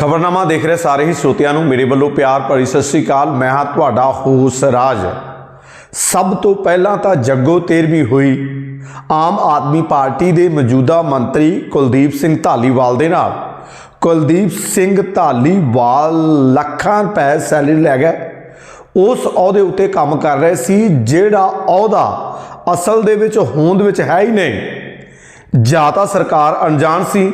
ਖਬਰਨਾਮਾ ਦੇਖ ਰਹੇ ਸਾਰੇ ਹੀ ਸਰੋਤਿਆਂ ਨੂੰ ਮੇਰੇ ਵੱਲੋਂ ਪਿਆਰ ਭਰੀ ਸਤਿ ਸ੍ਰੀ ਅਕਾਲ। ਮੈਂ ਹਾਂ ਤੁਹਾਡਾ ਹੋਸ ਰਾਜ। ਸਭ ਤੋਂ ਪਹਿਲਾਂ ਤਾਂ ਜੱਗੋ ਤੇਰਵੀਂ ਹੋਈ। ਆਮ ਆਦਮੀ ਪਾਰਟੀ ਦੇ ਮੌਜੂਦਾ ਮੰਤਰੀ ਕੁਲਦੀਪ ਸਿੰਘ ਧਾਲੀਵਾਲ ਦੇ ਨਾਲ। ਕੁਲਦੀਪ ਸਿੰਘ ਧਾਲੀਵਾਲ ਲੱਖਾਂ ਰੁਪਏ ਸੈਲਰੀ ਲੈ ਗਿਆ ਉਸ ਅਹੁਦੇ ਉੱਤੇ ਕੰਮ ਕਰ ਰਹੇ ਸੀ, ਜਿਹੜਾ ਅਹੁਦਾ ਅਸਲ ਦੇ ਵਿੱਚ ਹੋਂਦ ਵਿੱਚ ਹੈ ਹੀ ਨਹੀਂ। ਜਾਂ ਤਾਂ ਸਰਕਾਰ ਅਣਜਾਣ ਸੀ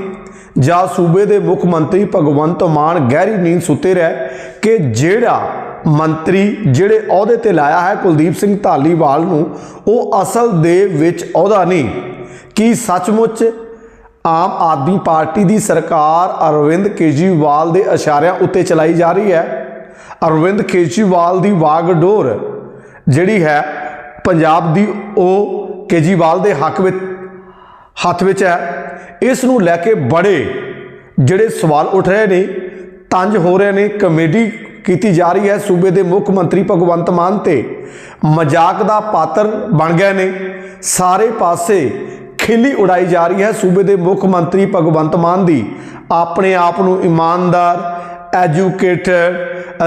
ਜਾਂ ਸੂਬੇ ਦੇ ਮੁੱਖ ਮੰਤਰੀ ਭਗਵੰਤ ਮਾਨ ਗਹਿਰੀ ਨੀਂਦ ਸੁੱਤੇ ਰਹਿ ਕਿ ਜਿਹੜਾ ਮੰਤਰੀ ਜਿਹੜੇ ਅਹੁਦੇ ਤੇ ਲਾਇਆ ਹੈ ਕੁਲਦੀਪ ਸਿੰਘ ਧਾਲੀਵਾਲ ਨੂੰ, ਉਹ ਅਸਲ ਦੇ ਵਿੱਚ ਅਹੁਦਾ ਨਹੀਂ। ਕੀ ਸੱਚਮੁੱਚ ਆਮ ਆਦਮੀ ਪਾਰਟੀ ਦੀ ਸਰਕਾਰ ਅਰਵਿੰਦ ਕੇਜਰੀਵਾਲ ਦੇ ਇਸ਼ਾਰਿਆਂ ਉੱਤੇ ਚਲਾਈ ਜਾ ਰਹੀ ਹੈ? ਅਰਵਿੰਦ ਕੇਜਰੀਵਾਲ ਦੀ ਵਾਗਡੋਰ ਜਿਹੜੀ ਹੈ, ਪੰਜਾਬ ਦੀ ਉਹ ਕੇਜਰੀਵਾਲ ਦੇ ਹੱਕ ਵਿੱਚ ਹੱਥ ਵਿੱਚ ਹੈ। ਇਸ ਨੂੰ ਲੈ ਕੇ ਬੜੇ ਜਿਹੜੇ ਸਵਾਲ ਉੱਠ ਰਹੇ ਨੇ, ਤੰਜ ਹੋ ਰਹੇ ਨੇ, ਕਮੇਡੀ ਕੀਤੀ ਜਾ ਰਹੀ ਹੈ। ਸੂਬੇ ਦੇ ਮੁੱਖ ਮੰਤਰੀ ਭਗਵੰਤ ਮਾਨ ਤੇ ਮਜ਼ਾਕ ਦਾ ਪਾਤਰ ਬਣ ਗਏ ਨੇ। ਸਾਰੇ ਪਾਸੇ ਖਿੱਲੀ ਉਡਾਈ ਜਾ ਰਹੀ ਹੈ। ਸੂਬੇ ਦੇ ਮੁੱਖ ਮੰਤਰੀ ਭਗਵੰਤ ਮਾਨ ਦੀ ਆਪਣੇ ਆਪ ਨੂੰ ਇਮਾਨਦਾਰ, ਐਜੂਕੇਟਡ,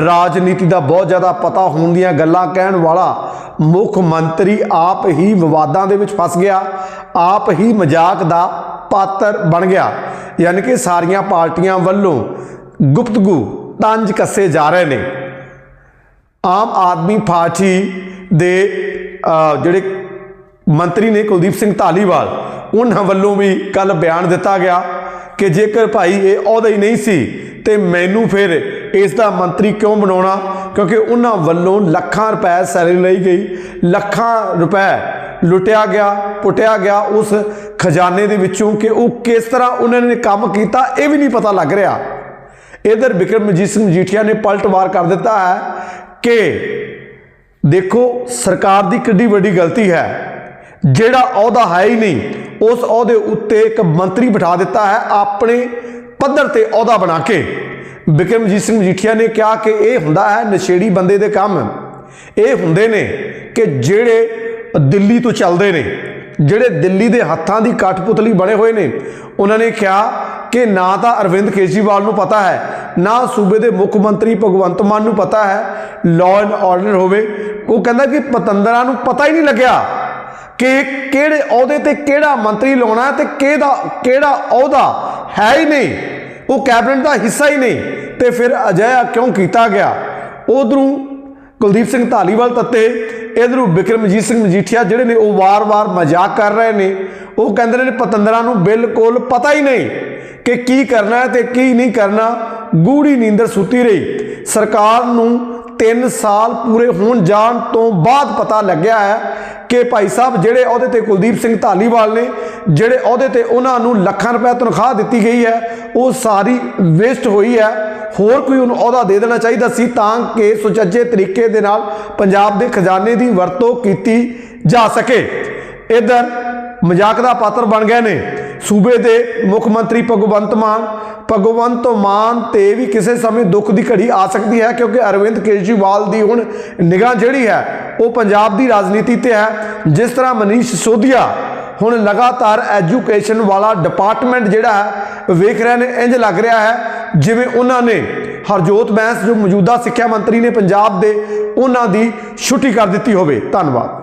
ਰਾਜਨੀਤੀ ਦਾ ਬਹੁਤ ਜ਼ਿਆਦਾ ਪਤਾ ਹੋਣ ਦੀਆਂ ਗੱਲਾਂ ਕਹਿਣ ਵਾਲਾ ਮੁੱਖ ਮੰਤਰੀ ਆਪ ਹੀ ਵਿਵਾਦਾਂ ਦੇ ਵਿੱਚ ਫਸ ਗਿਆ, ਆਪ ਹੀ ਮਜ਼ਾਕ ਦਾ ਪਾਤਰ ਬਣ ਗਿਆ। ਯਾਨੀ ਕਿ ਸਾਰੀਆਂ ਪਾਰਟੀਆਂ ਵੱਲੋਂ ਗੁਪਤਗੂ ਤੰਜ ਕੱਸੇ ਜਾ ਰਹੇ ਨੇ। ਆਮ ਆਦਮੀ ਪਾਰਟੀ ਦੇ ਜਿਹੜੇ ਮੰਤਰੀ ਨੇ ਕੁਲਦੀਪ ਸਿੰਘ ਢਾਲੀਵਾਲ ਉਹਨਾਂ ਵੱਲੋਂ ਵੀ ਕੱਲ ਬਿਆਨ ਦਿੱਤਾ ਗਿਆ ਕਿ ਜੇਕਰ ਭਾਈ ਇਹ ਅਹੁਦਾ ਹੀ ਨਹੀਂ ਸੀ, ਤੇ ਮੈਨੂੰ ਫਿਰ ਇਸ ਦਾ ਮੰਤਰੀ ਕਿਉਂ ਬਣਾਉਣਾ? ਕਿਉਂਕਿ ਉਹਨਾਂ ਵੱਲੋਂ ਲੱਖਾਂ ਰੁਪਏ ਸੈਲਰੀ ਲਈ ਗਈ। ਲੱਖਾਂ ਰੁਪਏ ਲੁੱਟਿਆ ਗਿਆ, ਪੁੱਟਿਆ ਗਿਆ ਉਸ ਖਜ਼ਾਨੇ ਦੇ ਵਿੱਚੋਂ ਕਿ ਉਹ ਕਿਸ ਤਰ੍ਹਾਂ ਉਹਨਾਂ ਨੇ ਕੰਮ ਕੀਤਾ, ਇਹ ਵੀ ਨਹੀਂ ਪਤਾ ਲੱਗ ਰਿਹਾ। ਇਧਰ ਬਿਕਰਮਜੀਤ ਸਿੰਘ ਮਜੀਠੀਆ ਨੇ ਪਲਟਵਾਰ ਕਰ ਦਿੱਤਾ ਹੈ ਕਿ ਦੇਖੋ, ਸਰਕਾਰ ਦੀ ਕਿੱਡੀ ਵੱਡੀ ਗਲਤੀ ਹੈ। ਜਿਹੜਾ ਅਹੁਦਾ ਹੈ ਹੀ ਨਹੀਂ, ਉਸ ਅਹੁਦੇ ਉੱਤੇ ਇੱਕ ਮੰਤਰੀ ਬਿਠਾ ਦਿੱਤਾ ਹੈ ਆਪਣੇ ਪੱਧਰ ਤੇ ਅਹੁਦਾ ਬਣਾ ਕੇ। ਬਿਕਰਮਜੀਤ ਸਿੰਘ ਮਜੀਠੀਆ ਨੇ ਕਿਹਾ ਕਿ ਇਹ ਹੁੰਦਾ ਹੈ ਨਸ਼ੇੜੀ ਬੰਦੇ ਦੇ ਕੰਮ। ਇਹ ਹੁੰਦੇ ਨੇ ਕਿ ਜਿਹੜੇ ਦਿੱਲੀ ਤੋਂ ਚੱਲਦੇ ਨੇ, ਜਿਹੜੇ ਦਿੱਲੀ ਦੇ ਹੱਥਾਂ ਦੀ ਕਠਪੁਤਲੀ ਬਣੇ ਹੋਏ ਨੇ। ਉਹਨਾਂ ਨੇ ਕਿਹਾ ਕਿ ਨਾ ਤਾਂ ਅਰਵਿੰਦ ਕੇਜਰੀਵਾਲ ਨੂੰ ਪਤਾ ਹੈ, ਨਾ ਸੂਬੇ ਦੇ ਮੁੱਖ ਮੰਤਰੀ ਭਗਵੰਤ ਮਾਨ ਨੂੰ ਪਤਾ ਹੈ ਲਾਅ ਐਂਡ ਆਰਡਰ ਹੋਵੇ। ਉਹ ਕਹਿੰਦਾ ਕਿ ਪਤੰਦਰਾਂ ਨੂੰ ਪਤਾ ਹੀ ਨਹੀਂ ਲੱਗਿਆ ਕਿ ਕਿਹੜੇ ਅਹੁਦੇ ਤੇ ਕਿਹੜਾ ਮੰਤਰੀ ਲਾਉਣਾ ਹੈ ਤੇ ਕਿਹਦਾ ਕਿਹੜਾ ਅਹੁਦਾ ਹੈ ਹੀ ਨਹੀਂ। ਉਹ ਕੈਬਨਿਟ ਦਾ ਹਿੱਸਾ ਹੀ ਨਹੀਂ ਤੇ ਫਿਰ ਅਜਿਹਾ ਕਿਉਂ ਕੀਤਾ ਗਿਆ? ਉਧਰੋਂ ਕੁਲਦੀਪ ਸਿੰਘ ਧਾਲੀਵਾਲ ਤੱਤੇ, ਇਧਰੋਂ ਬਿਕਰਮਜੀਤ ਸਿੰਘ ਮਜੀਠੀਆ ਜਿਹੜੇ ਨੇ ਉਹ ਵਾਰ-ਵਾਰ ਮਜ਼ਾਕ ਕਰ ਰਹੇ ਨੇ, ਉਹ ਕਹਿੰਦੇ ਨੇ ਪਤੰਦਰਾਂ ਨੂੰ ਬਿਲਕੁਲ ਪਤਾ ਹੀ ਨਹੀਂ ਕਿ ਕੀ ਕਰਨਾ ਹੈ ਤੇ ਕੀ ਨਹੀਂ ਕਰਨਾ ਗੂੜੀ ਨੀਂਦਰ ਸੁੱਤੀ ਰਹੀ। ਸਰਕਾਰ ਨੂੰ 3 ਸਾਲ ਪੂਰੇ ਹੋਣ ਜਾਣ ਤੋਂ ਬਾਅਦ ਪਤਾ ਲੱਗਿਆ ਹੈ ਕਿ ਭਾਈ ਸਾਹਿਬ ਜਿਹੜੇ ਅਹੁਦੇ ਤੇ ਕੁਲਦੀਪ ਸਿੰਘ ਧਾਲੀਵਾਲ ਨੇ, ਜਿਹੜੇ ਅਹੁਦੇ ਤੇ ਉਹਨਾਂ ਨੂੰ ਲੱਖਾਂ ਰੁਪਏ ਤਨਖਾਹ ਦਿੱਤੀ ਗਈ ਹੈ, ਉਹ ਸਾਰੀ ਵੇਸਟ ਹੋਈ ਹੈ। ਹੋਰ ਕੋਈ ਉਹਨੂੰ ਅਹੁਦਾ ਦੇ ਦੇਣਾ ਚਾਹੀਦਾ ਸੀ ਤਾਂ ਕਿ ਸੁਚੱਜੇ ਤਰੀਕੇ ਦੇ ਨਾਲ ਪੰਜਾਬ ਦੇ ਖਜ਼ਾਨੇ ਦੀ ਵਰਤੋਂ ਕੀਤੀ ਜਾ ਸਕੇ। ਇਧਰ ਮਜ਼ਾਕ ਦਾ ਪਾਤਰ ਬਣ ਗਏ ਨੇ। ਸੂਬੇ ਦੇ ਮੁੱਖ ਮੰਤਰੀ ਭਗਵੰਤ ਮਾਨ ਭਗਵੰਤ ਮਾਨ ਤੇ ਵੀ ਕਿਸੇ ਸਮੇਂ ਦੁੱਖ ਦੀ ਘੜੀ ਆ ਸਕਦੀ ਹੈ, ਕਿਉਂਕਿ ਅਰਵਿੰਦ ਕੇਜਰੀਵਾਲ ਦੀ ਹੁਣ ਨਿਗਾਹ ਜਿਹੜੀ ਹੈ, ਉਹ ਪੰਜਾਬ ਦੀ ਰਾਜਨੀਤੀ ਤੇ ਹੈ। ਜਿਸ ਤਰ੍ਹਾਂ ਮਨੀਸ਼ ਸੋਧੀਆ ਹੁਣ ਲਗਾਤਾਰ ਐਜੂਕੇਸ਼ਨ ਵਾਲਾ ਡਿਪਾਰਟਮੈਂਟ ਜਿਹੜਾ ਹੈ, ਵੇਖ ਰਹੇ ਨੇ ਇੰਜ ਲੱਗ ਰਿਹਾ ਹੈ, ਜਿਵੇਂ ਉਹਨਾਂ ਨੇ ਹਰਜੋਤ ਬੈਂਸ ਜੋ ਮੌਜੂਦਾ ਸਿੱਖਿਆ ਮੰਤਰੀ ਨੇ ਪੰਜਾਬ ਦੇ, ਉਹਨਾਂ ਦੀ ਛੁੱਟੀ ਕਰ ਦਿੱਤੀ ਹੋਵੇ। ਧੰਨਵਾਦ।